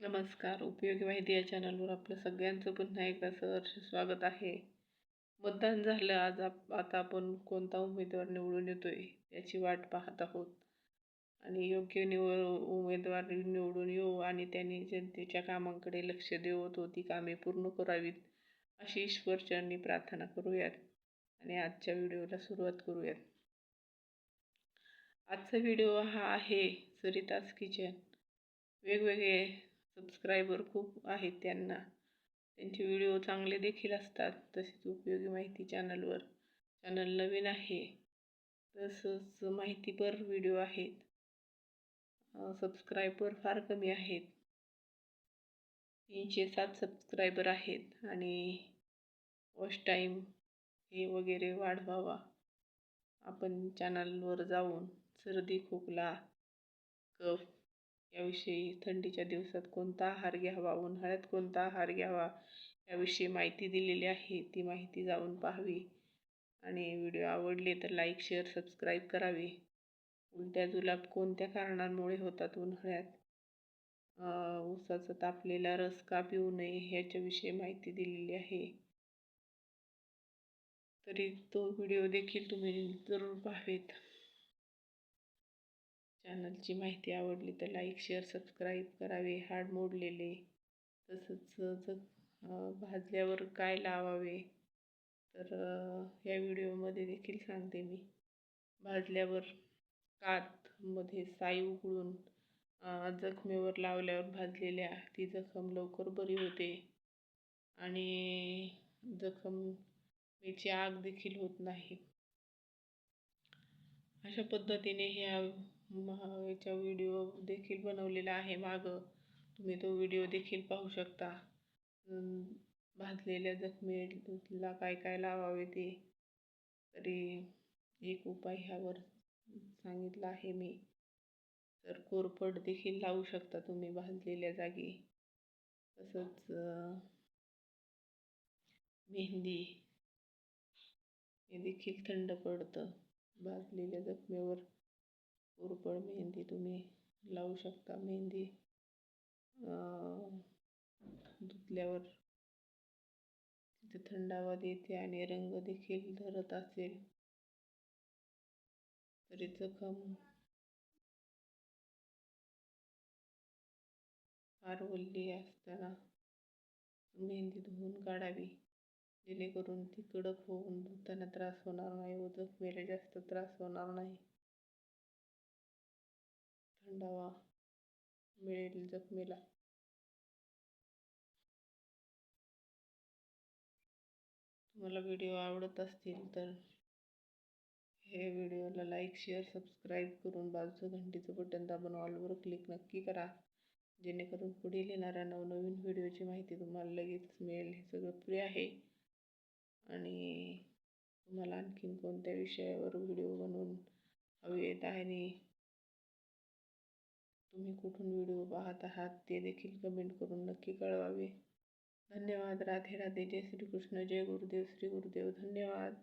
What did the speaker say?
नमस्कार. उपयोगी माहिती या चॅनलवर आपलं सगळ्यांचं पुन्हा एकदा सहर्ष स्वागत आहे. मतदान झालं आज आप आता आपण कोणता उमेदवार निवडून येतोय याची वाट पाहत आहोत. आणि योग्य निवड उमेदवार निवडून येऊ आणि त्यांनी जनतेच्या कामांकडे लक्ष देवत ती कामे पूर्ण करावीत अशी ईश्वरचरणी प्रार्थना करूयात. आणि आजच्या व्हिडिओला सुरुवात करूयात. आजचा व्हिडिओ हा आहे सरितास किचन. वेगवेगळे सबस्क्रायबर खूप आहेत त्यांना. त्यांचे व्हिडिओ चांगले देखील असतात. तसेच उपयोगी माहिती चॅनलवर चॅनल नवीन आहे. तसंच माहितीपर व्हिडिओ आहेत. सबस्क्रायबर फार कमी आहेत. तीनशे सात सबस्क्रायबर आहेत. आणि वॉच टाईम हे वगैरे वाढवावा. आपण चॅनलवर जाऊन सर्दी खोकला कफ याविषयी थंडीच्या दिवसात कोणता आहार घ्यावा? उन्हाळ्यात कोणता आहार घ्यावा? याविषयी माहिती दिलेली आहे. ती माहिती जाऊन पाहावी. आणि व्हिडिओ आवडले तर लाईक शेअर सबस्क्राईब करावे. उलट्या जुलाब कोणत्या कारणांमुळे होतात उन्हाळ्यात? ऊसाचा तापलेला रस का पिऊ नये ह्याच्याविषयी माहिती दिलेली आहे. तरी तो व्हिडिओ देखील तुम्ही जरूर पाहावेत. चॅनलची माहिती आवडली तर लाईक शेअर सबस्क्राईब करावे. हाड मोडलेले. तसंच जग भाजल्यावर काय लावावे? तर या व्हिडिओमध्ये देखील सांगते मी. भाजल्यावर कातमध्ये साई उकळून जखमेवर लावल्यावर भाजलेल्या ती जखम लवकर बरी होते. आणि जखमेची आग देखील होत नाही. अशा पद्धतीने ह्या महागाईचा व्हिडिओ देखील बनवलेला आहे मागं. तुम्ही तो व्हिडिओ देखील पाहू शकता. भाजलेल्या जखमेला काय काय लावावे ते. तरी एक उपाय ह्यावर सांगितला आहे मी. तर कोरफड देखील लावू शकता तुम्ही भाजलेल्या जागी. तसंच मेहंदी. हे देखील थंड पडतं. भाजलेल्या जखमेवर कोरफड मेहंदी तुम्ही लावू शकता. मेहंदी धुतल्यावर तिथे थंडावा देते आणि रंग देखील धरत असेल. तरी जखम फार ओल्ली असताना मेहंदी धुवून काढावी. जेणेकरून ती कडक होऊन धुताना त्रास होणार नाही व जखमेला जास्त त्रास होणार नाही. थंडावा मिळेल जखमेला. तुम्हाला व्हिडिओ आवडत असतील तर हे व्हिडिओला लाईक शेअर सबस्क्राईब करून बाजूचं घंटीचं बटन दाबून ऑलवर क्लिक नक्की करा. जेणेकरून पुढील येणाऱ्या नवनवीन व्हिडिओची माहिती तुम्हाला लगेच मिळेल. हे सगळं फ्री आहे. आणि तुम्हाला आणखीन कोणत्या विषयावर व्हिडिओ बनवून हवे येत आहे आणि तुम्ही कुठून व्हिडिओ पाहत आहात ते देखील कमेंट करून नक्की कळवावे. धन्यवाद. राधे राधे. जय श्रीकृष्ण. जय गुरुदेव. श्री गुरुदेव. धन्यवाद.